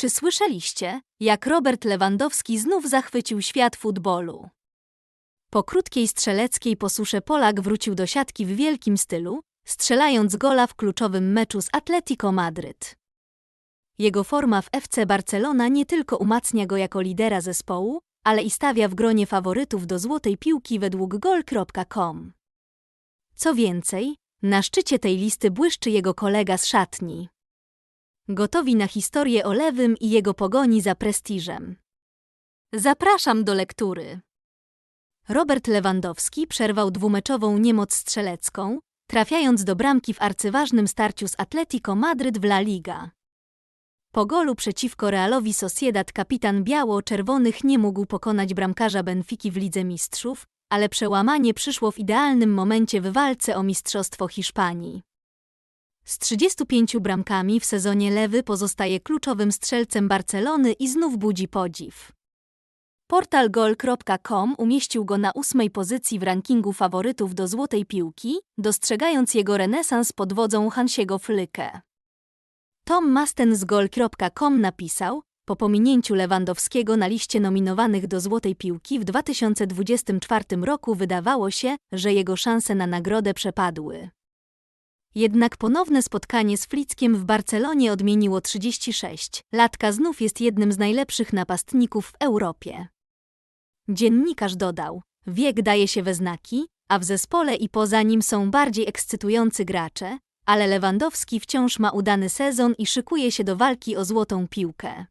Czy słyszeliście, jak Robert Lewandowski znów zachwycił świat futbolu? Po krótkiej strzeleckiej posusze Polak wrócił do siatki w wielkim stylu, strzelając gola w kluczowym meczu z Atletico Madryt. Jego forma w FC Barcelona nie tylko umacnia go jako lidera zespołu, ale i stawia w gronie faworytów do złotej piłki według gol.com. Co więcej, na szczycie tej listy błyszczy jego kolega z szatni. Gotowi na historię o lewym i jego pogoni za prestiżem. Zapraszam do lektury. Robert Lewandowski przerwał dwumeczową niemoc strzelecką, trafiając do bramki w arcyważnym starciu z Atletico Madryt w La Liga. Po golu przeciwko Realowi Sociedad kapitan biało-czerwonych nie mógł pokonać bramkarza Benfiki w Lidze Mistrzów, ale przełamanie przyszło w idealnym momencie w walce o Mistrzostwo Hiszpanii. Z 35 bramkami w sezonie lewy pozostaje kluczowym strzelcem Barcelony i znów budzi podziw. Portal gol.com umieścił go na ósmej pozycji w rankingu faworytów do złotej piłki, dostrzegając jego renesans pod wodzą Hansiego Flyke. Tom Masten z gol.com napisał, po pominięciu Lewandowskiego na liście nominowanych do Złotej Piłki w 2024 roku wydawało się, że jego szanse na nagrodę przepadły. Jednak ponowne spotkanie z Flickiem w Barcelonie odmieniło 36. Latka znów jest jednym z najlepszych napastników w Europie. Dziennikarz dodał, wiek daje się we znaki, a w zespole i poza nim są bardziej ekscytujący gracze, ale Lewandowski wciąż ma udany sezon i szykuje się do walki o złotą piłkę.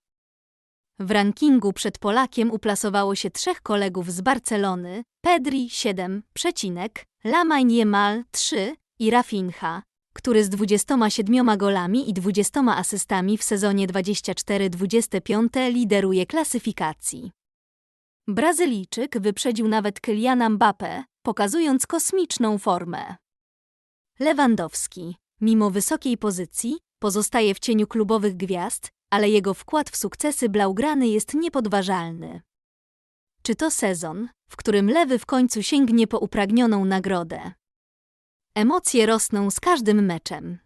W rankingu przed Polakiem uplasowało się trzech kolegów z Barcelony, Pedri 7, przecinek, Lamine Yamal 3 i Rafinha, który z 27 golami i 20 asystami w sezonie 24-25 lideruje klasyfikacji. Brazylijczyk wyprzedził nawet Kyliana Mbappé, pokazując kosmiczną formę. Lewandowski, mimo wysokiej pozycji, pozostaje w cieniu klubowych gwiazd, ale jego wkład w sukcesy Blaugrany jest niepodważalny. Czy to sezon, w którym lewy w końcu sięgnie po upragnioną nagrodę? Emocje rosną z każdym meczem.